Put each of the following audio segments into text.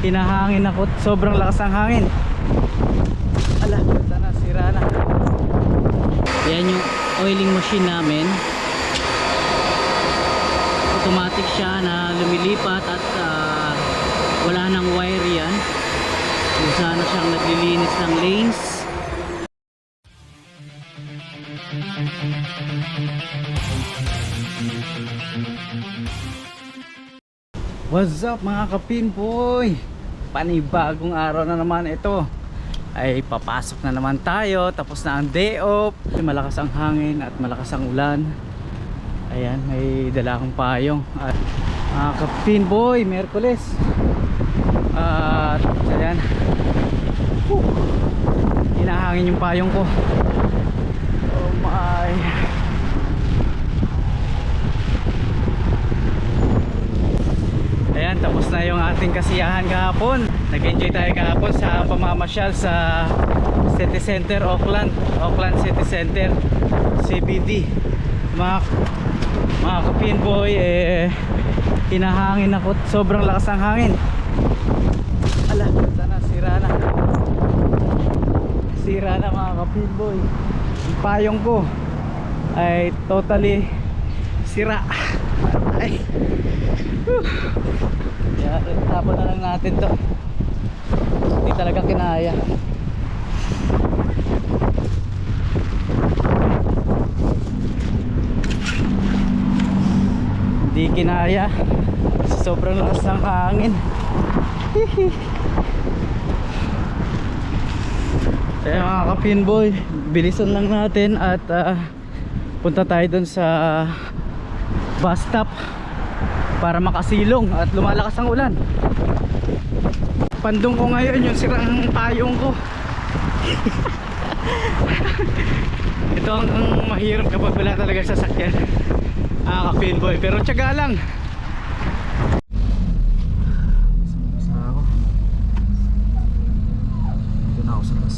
hinahangin ako. Sobrang lakas ng hangin. Ala sana sira na. Yan yung oiling machine namin. Automatic siya na lumilipat at ah, wala nang wire yan. Kung sana siyang naglilinis ng lanes What's up mga kapinboy? Panibagong araw na naman ito. Ay papasok na naman tayo. Tapos na ang day off. Malakas ang hangin at malakas ang ulan. Ayan may dala akong payong. At mga kapinboy Merkules. At ayan. Whew. hinahangin yung payong ko tapos na yung ating kasiyahan kahapon. Nag-enjoy tayo kahapon sa pamamasyal sa City Center, Auckland. Auckland City Center, CBD. Mga, mga kapinboy, eh, hinahangin ako. Sobrang lakas ng hangin. Ala, sana sira na. Sira na mga kapinboy. Yung payong ko ay totally sira. Ay. Kaya tapon na lang natin to. Hindi talaga kinaya. Hindi kinaya. Sobrang lakas ng hangin. Kaya mga kapinboy, bilisan lang natin at ah, punta tayo dun sa bus stop para makasilong at lumalakas ang ulan. Pandong ko ngayon yung sirang payong ko. Ito ang, ang mahirap kapag wala talaga sasakyan. Ah ka-pinboy pero tiyaga lang ito na ako sa bus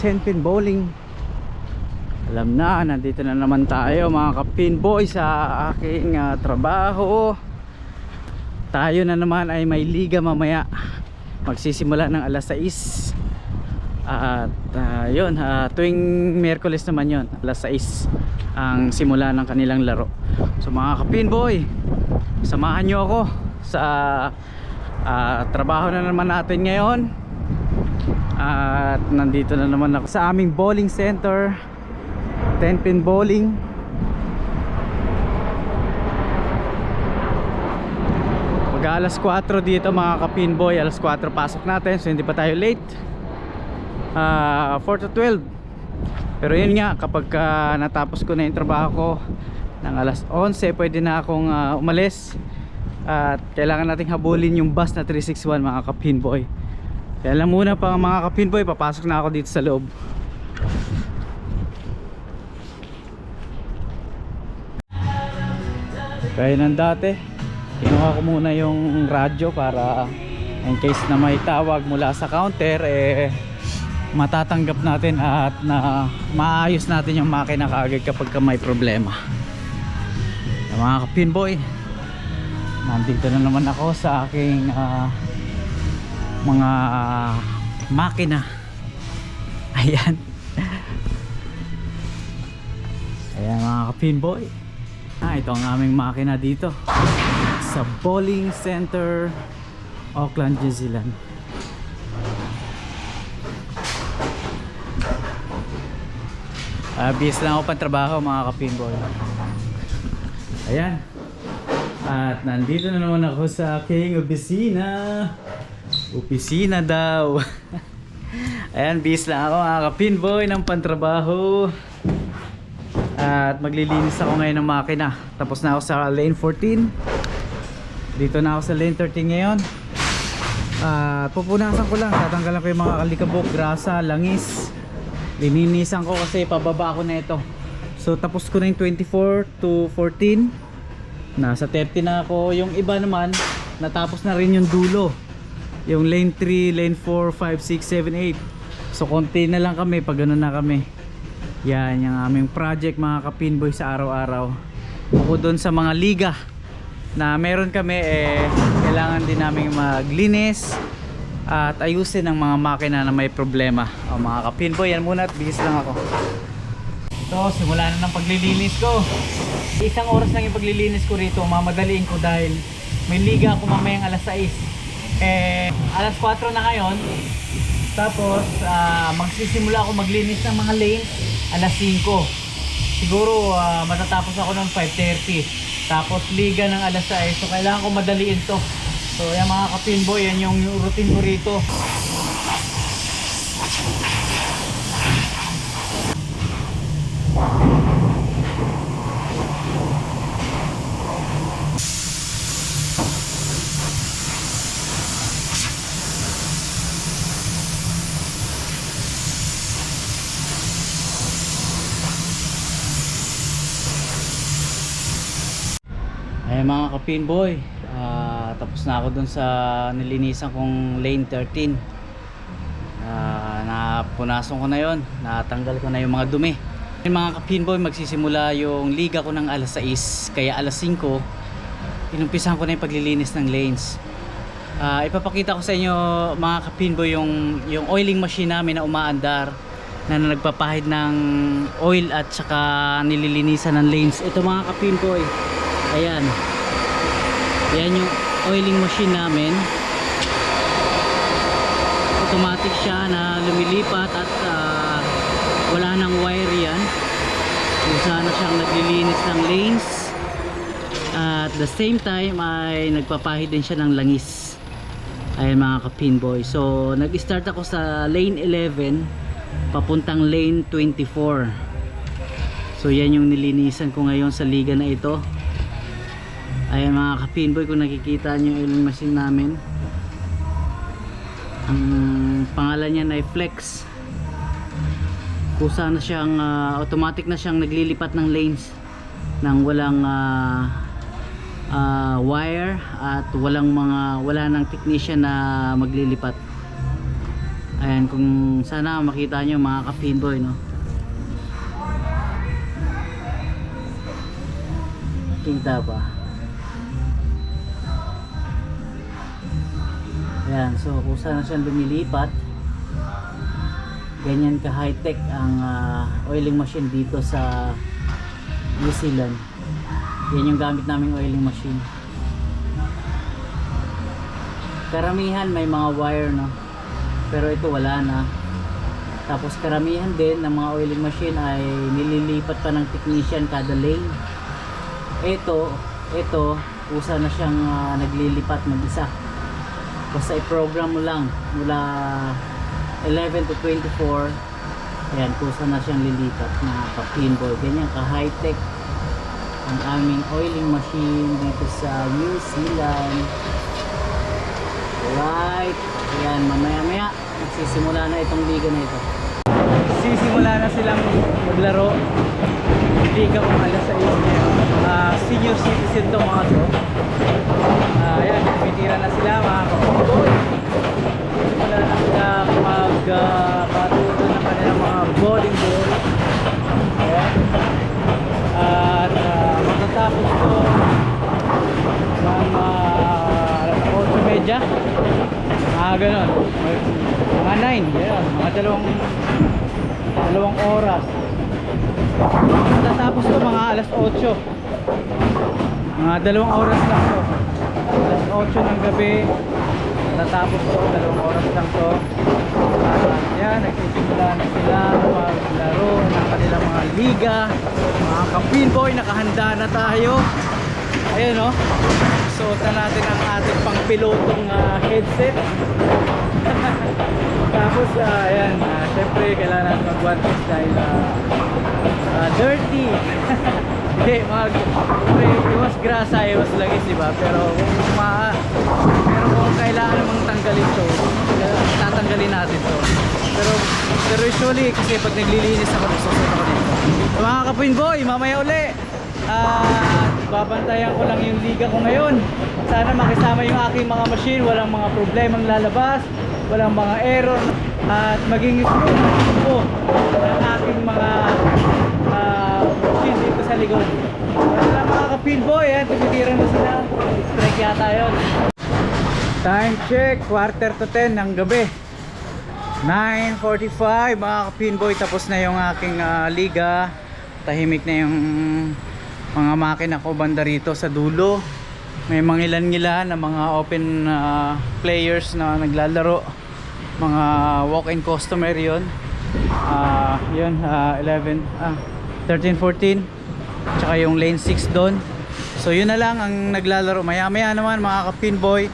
Tenpin Bowling. Alam na nandito na naman tayo mga kapin boy sa aking ah, trabaho. Tayo na naman ay may liga mamaya. Magsisimula ng alas 6 at ah, yun ah, tuwing Merkules naman yun alas 6 ang simula ng kanilang laro. So mga kapin boy samahan nyo ako sa ah, trabaho na naman natin ngayon at nandito na naman ako sa aming bowling center. 10 pin bowling. Mag alas 4 dito mga kapinboy Alas 4 pasok natin So hindi pa tayo late. Ah, 4 to 12 Pero yun nga Kapag ah, natapos ko na yung trabaho ko Ng alas 11 Pwede na akong ah, umalis. At kailangan nating habulin yung bus na 361 mga kapinboy Kaya lang muna pa mga kapinboy Papasok na ako dito sa loob. Kaya ng dati Kinuha ko muna yung radyo para In case na may tawag mula sa counter eh Matatanggap natin at na maayos natin yung makina kaagad kapag ka may problema. Mga kapinboy Nandito na naman ako sa aking ah, mga makina. Ayan. Ayan mga kapinboy Ah, ito ang aming makina dito. Sa bowling center Auckland, New Zealand. Ah, bis lang ako pantrabaho mga kapinboy Ayan. At nandito na naman ako sa aking opisina Opisina daw Ayan, bis lang ako mga kapinboy ng pantrabaho At maglilinis ako ngayon ng makina. Tapos na ako sa lane 14. Dito na ako sa lane 13 ngayon. At pupunasan ko lang. Tatanggalan ko yung mga kalikabok, grasa, langis. Lininisan ko kasi pababa ako na ito. So tapos ko na yung 24 to 14. Nasa 30 na ako. Yung iba naman, natapos na rin yung dulo. Yung lane 3, lane 4, 5, 6, 7, 8. So konti na lang kami pag gano'n na kami. Yan yung aming project mga kapinboy sa araw-araw. Bukod doon sa mga liga na meron kami eh kailangan din namin maglinis at ayusin ang mga makina na may problema. O mga kapinboy, yan muna at bihis lang ako. Ito, simula na ng paglilinis ko. Isang oras lang yung paglilinis ko rito. Mamadaliin ko dahil may liga ako mamayang alas 6. Eh, alas 4 na ngayon. Tapos, ah, magsisimula ako maglinis ng mga lanes alas 5. Siguro ah, matatapos ako ng 5.30. Tapos liga ng alas 6. So, kailangan ko madaliin to. So, yan mga kapinboy, yan yung routine ko rito. Ay mga kapinboy, ah, tapos na ako dun sa nilinisan kong lane 13. Ah, napunasan ko na yon, natanggal ko na yung mga dumi. Ay, mga kapinboy, magsisimula yung liga ko ng alas 6, kaya alas 5, inumpisahan ko na yung paglilinis ng lanes. Ah, ipapakita ko sa inyo mga kapinboy yung, yung oiling machine namin na umaandar na nagpapahid ng oil at saka nililinisan ng lanes. Ito mga kapinboy, Ayan. Ayan yung oiling machine namin. Automatic siya na lumilipat at ah, wala nang wire yan. Kung sana siyang naglilinis ng lanes. At the same time ay nagpapahid din siya ng langis. Ayan mga kapinboy. So nag-start ako sa lane 11 papuntang lane 24. So yan yung nilinisan ko ngayon sa liga na ito. Ayan mga kapinboy kung nakikita nyo yung machine namin. Ang pangalan niya ay Flex. Kusa na siyang ah, automatic na siyang naglilipat ng lanes nang walang ah, ah, wire at walang mga wala nang technician na maglilipat. Ayan kung sana makita nyo mga kapinboy no. Kita ba? Ayan, so kung saan siyang lumilipat ganyan ka high tech ang ah, oiling machine dito sa New Zealand. Yan yung gamit naming oiling machine. Karamihan may mga wire no? Pero ito wala na. Tapos karamihan din ng mga oiling machine ay nililipat pa ng technician kada lane. Ito ito usa na siyang ah, naglilipat mag-isa basta i-program mo lang mula 11 to 24 ayan kusa na siyang lilipat na pa-pinball ganyan ka high tech ang aming oiling machine dito sa New Zealand. Right ayan mamaya maya magsisimula na itong liga na ito. Sisimula na silang maglaro. Liga kung alas sa iyo uh, senior citizen to mga to Ah, ayan, tumitira na sila mga kapatid. Wala na sila mag uh, patuto ng kanilang mga bowling ball. Ayan. At uh, matatapos ko ng uh, alas 8.30. Mga ganon. Mga 9. Ayan, mga dalawang dalawang oras. Matatapos ko mga alas 8. Mga dalawang oras lang to. Alas 8 ng gabi. Natapos to, dalawang oras lang to. At yan, nagsisimula na sila maglaro ng kanilang mga liga. Mga kapinboy, nakahanda na tayo. Ayun no. Suot na natin ang ating pang pilotong ah, headset. Tapos, ah, ayan, ah, syempre kailangan natin mag-one piece dahil ah, ah, dirty. Hindi, mga pre, iwas grasa, iwas lagis, di ba? Pero kung ma pero kung kailangan mong tanggalin to, eh, tatanggalin natin to. Pero pero usually kasi pag naglilinis ako, nagsusot ako dito. So, mga kapwin boy, mamaya uli. At babantayan ko lang yung liga ko ngayon. Sana makisama yung aking mga machine, walang mga problemang lalabas, walang mga error at maging smooth po ang aking mga ah, machine dito sa likod. Wala mga kapinboy, eh, tumitiran na sila. Strike yata yun. Time check, quarter to 10 ng gabi. 9.45 mga kapinboy, tapos na yung aking ah, liga. Tahimik na yung mga makina ko banda rito sa dulo. May mga ilan-ilan na mga open ah, players na naglalaro. Mga walk-in customer yon. Ah, yun, ah, 11, ah, 13, 14. Tsaka yung lane 6 doon. So yun na lang ang naglalaro. Maya-maya naman mga kapinboy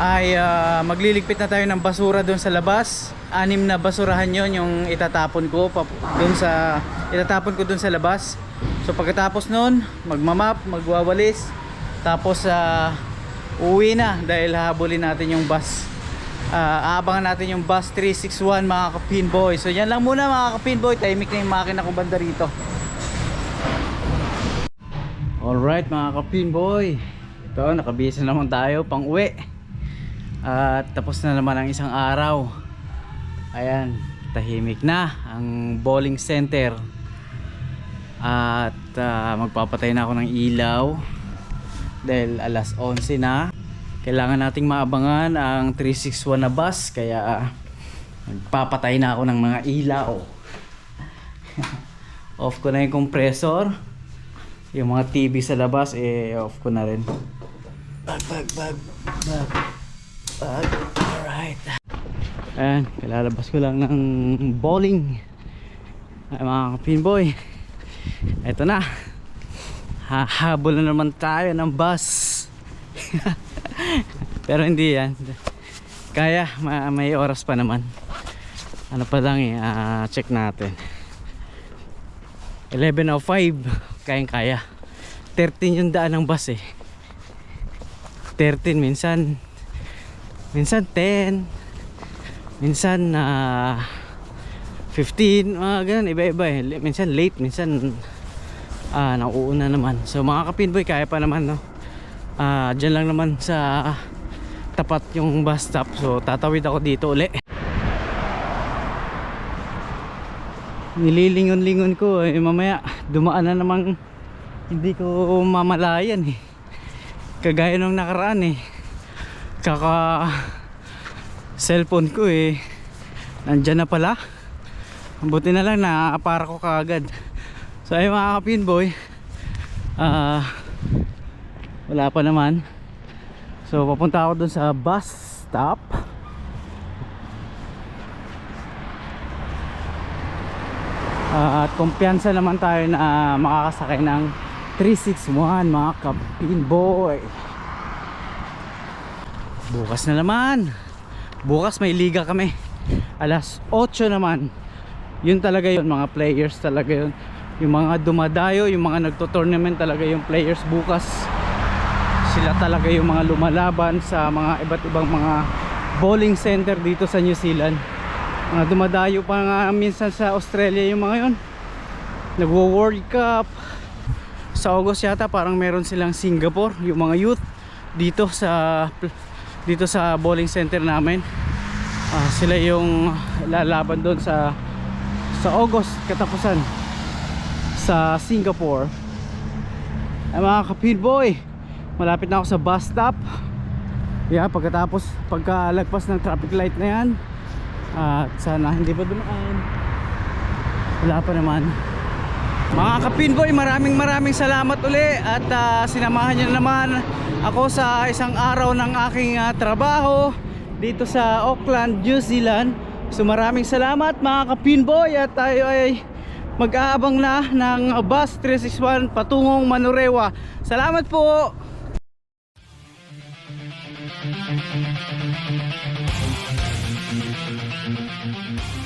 ay ah, magliligpit na tayo ng basura doon sa labas. Anim na basurahan yon yung itatapon ko doon sa itatapon ko doon sa labas. So pagkatapos noon, magmamap, magwawalis, tapos sa uwi na dahil habulin natin yung bus. Ah, aabangan natin yung bus 361 mga kapinboy. So yan lang muna mga kapinboy, tahimik na yung makina ko banda rito. Alright mga kapinboy. Ito, nakabisa naman tayo pang uwi. At tapos na naman ang isang araw. Ayan, tahimik na ang bowling center. At ah, magpapatay na ako ng ilaw dahil alas 11 na. Kailangan nating maabangan ang 361 na bus kaya ah, magpapatay na ako ng mga ilaw. off ko na yung compressor. Yung mga TV sa labas eh off ko na rin. Bag, bag, bag, bag. Bag. Alright. Ayan, kalalabas ko lang ng bowling. Ay, mga pinboy. Ito na. Hahabol na naman tayo ng bus. Pero hindi yan. Kaya, ma- may oras pa naman. Ano pa lang eh, ah, check natin. 11.05, kayang kaya. 13 yung daan ng bus eh. 13 minsan minsan 10 minsan na 15 mga ganun iba iba eh minsan late minsan ah nauuna naman. So mga kapinboy kaya pa naman no? Ah dyan lang naman sa tapat yung bus stop. So tatawid ako dito uli nililingon-lingon ko eh mamaya dumaan na namang hindi ko mamalayan eh. Kagaya nung nakaraan eh. Kaka cellphone ko eh nandyan na pala. Buti na lang na para ko kaagad. So ay mga kapinboy ah wala pa naman. So papunta ako dun sa bus stop Ah, at kumpiyansa naman tayo na makakasakay ng 361 mga kapinboy bukas na naman. Bukas may liga kami. Alas 8 naman. Yun talaga yun mga players talaga yun. Yung mga dumadayo yung mga nagto-tournament talaga yung players bukas. Sila talaga yung mga lumalaban sa mga iba't ibang mga bowling center dito sa New Zealand mga dumadayo pa nga minsan sa Australia yung mga yun. Nagwo World Cup. Sa August yata parang meron silang Singapore yung mga youth dito sa dito sa bowling center namin. Ah, sila yung lalaban doon sa sa August katapusan sa Singapore. Ay mga kapinboy malapit na ako sa bus stop. Yeah, pagkatapos pagkalagpas ng traffic light na yan at sana hindi pa dumaan. Wala pa naman. Mga kapinboy maraming maraming salamat uli. At ah, sinamahan nyo naman ako sa isang araw ng aking ah, trabaho dito sa Auckland, New Zealand. So maraming salamat mga kapinboy at tayo ay mag-aabang na ng bus 361 patungong Manurewa. Salamat po We'll mm-hmm.